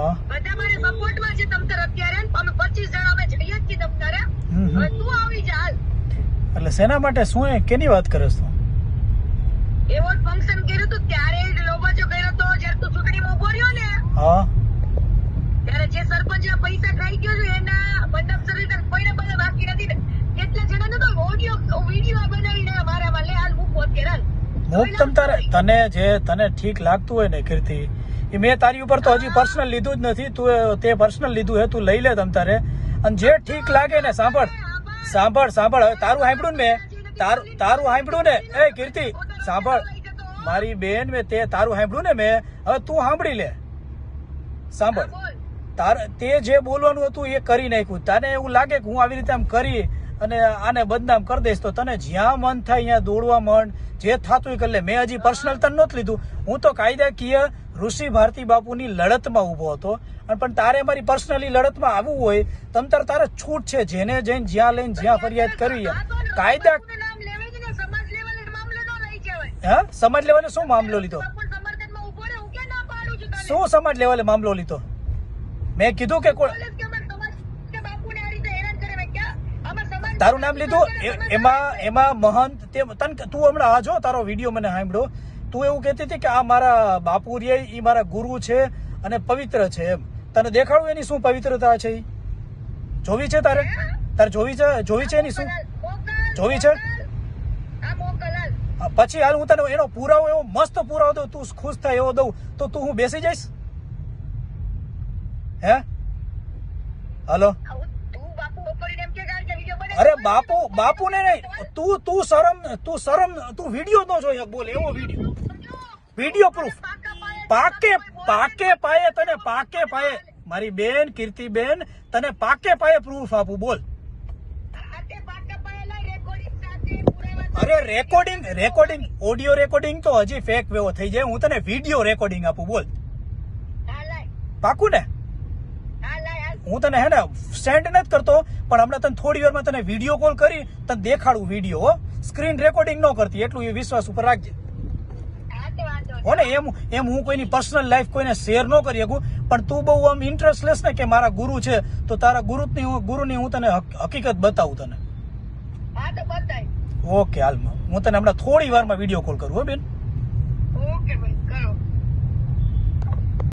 હા. બધા મારે સપોર્ટમાં છે તમ તાર અત્યારે અમે પચીસ જણા અમે જઈએ જ છીએ તમ તારે હમ હમ. હવે તું આવી જા હાલ. એટલે સેના માટે શું એ કેની વાત કરે તું? એવો ફંક્શન કર્યું તો ત્યારે લોબાજો કર્યો તો જ્યારે તું ચૂંટણીમાં ઊભો રહ્યો ને હા. ત્યારે જે સરપંચ પૈસા ખાઈ ગયો છે એના મંડપ સર્વિસ કોઈને બધા બાકી નથી ને. કેટલા જણાને તો ઓડિયો વીડિયો બનાવીને મારામાં લે હાલ મૂકો અત્યારે હાલ. મૂક તમ તારે તને જે તને ઠીક લાગતું હોય ને કીર્તિ મેં તારી ઉપર તો હજી પર્સનલ લીધું જ નથી. તું તે પર્સનલ લીધું હે, તું લઈ લે તમ તારે. અને જે ઠીક લાગે ને, સાંભળ. સાંભળ સાંભળ. હવે તારું સાંભળ્યું ને મેં. તારું તારું સાંભળ્યું ને. એ કીર્તિ, સાંભળ. મારી બેન મેં તે, તારું સાંભળ્યું ને મેં. હવે તું સાંભળી લે. સાંભળ. તાર, તે જે બોલવાનું હતું એ કરી નાખ્યું. તને એવું લાગે કે હું આવી રીતે આમ કરી અને આને બદનામ કરી દઈશ તો તને જ્યાં મન થાય ત્યાં દોડવા મન જે થતું કરી લે. મેં હજી પર્સનલ તને નહોતું લીધું. હું તો કાયદાકીય ઋષિ ભારતી બાપુની લડતમાં ઊભો હતો. અને પણ તારે મારી પર્સનલી લડતમાં આવવું હોય તમ તાર તારે છૂટ છે. જેને જઈને જ્યાં લઈને જ્યાં ફરિયાદ કરવી કાયદા હા? સમાજ લેવલે શું મામલો લીધો? શું સમાજ લેવલે મામલો લીધો? મેં કીધું કે કોઈ બોલે છે કે અમારે સમાજ કે બાપુને આ રીતે હેરાન કરે મેં ક્યાં અમાર સમાજ તારું નામ લીધું? એમાં એમાં મહંત તે, તન તું હમણાં આ જો તારો વીડિયો મને સાંભળ્યો. તું એવું કહેતી હતી કે આ મારા બાપુ રે એ મારા ગુરુ છે અને પવિત્ર છે એમ. તને દેખાડું એની શું પવિત્રતા છે એ જોવી છે તારે? તારે જોવી છે જોવી છે એની શું? જોવી છે? પછી હાલ હું તને એનો પુરાવો, એવો મસ્ત પુરાવો દઉં, તું ખુશ થાય એવો દઉં. તો તું હું બેસી જઈશ? હે? હલો આવું તું બાપુ બપોરીને એમ કે ગાળ કે વીડિયો બને અરે બાપુ બાપુ ને નહીં, તું તું શરમ તું શરમ, તું વીડિયો નો જોઈ બોલ, એવો વીડિયો. વીડિયો પ્રૂફ પાકે પાકે પાયે તને, પાકે પાયે. મારી બેન, કીર્તિબેન, તને પાકે પાયે પ્રૂફ આપું, બોલ. અરે રેકોર્ડિંગ રેકોર્ડિંગ ઓડિયો રેકોર્ડિંગ તો હજી ફેક વેવો થઈ જાય. હું તને વીડિયો રેકોર્ડિંગ આપું, બોલ. પાકું ને? હા તને હે ને સેન્ડ નથી કરતો પણ હમણાં તને થોડી વારમાં તને વીડિયો કોલ કરી તને દેખાડું વીડિયો હો. સ્ક્રીન રેકોર્ડિંગ ન કરતી એટલું એ વિશ્વાસ ઉપર રાખજે. હા તો વાંધો નહીં. હો ને એમ એમ હું કોઈની પર્સનલ લાઈફ કોઈને શેર ન કરી શકું પણ તું બહુ આમ ઇન્ટરેસ્ટ લેસ ને કે મારા ગુરુ છે તો તારા ગુરુની હું ગુરુની હું તને હકીકત બતાવું તને. ઓકે હાલમાં હું તને હમણાં થોડી વારમાં વીડિયો કોલ કરું હો બેન. ઓકે ભાઈ કરો.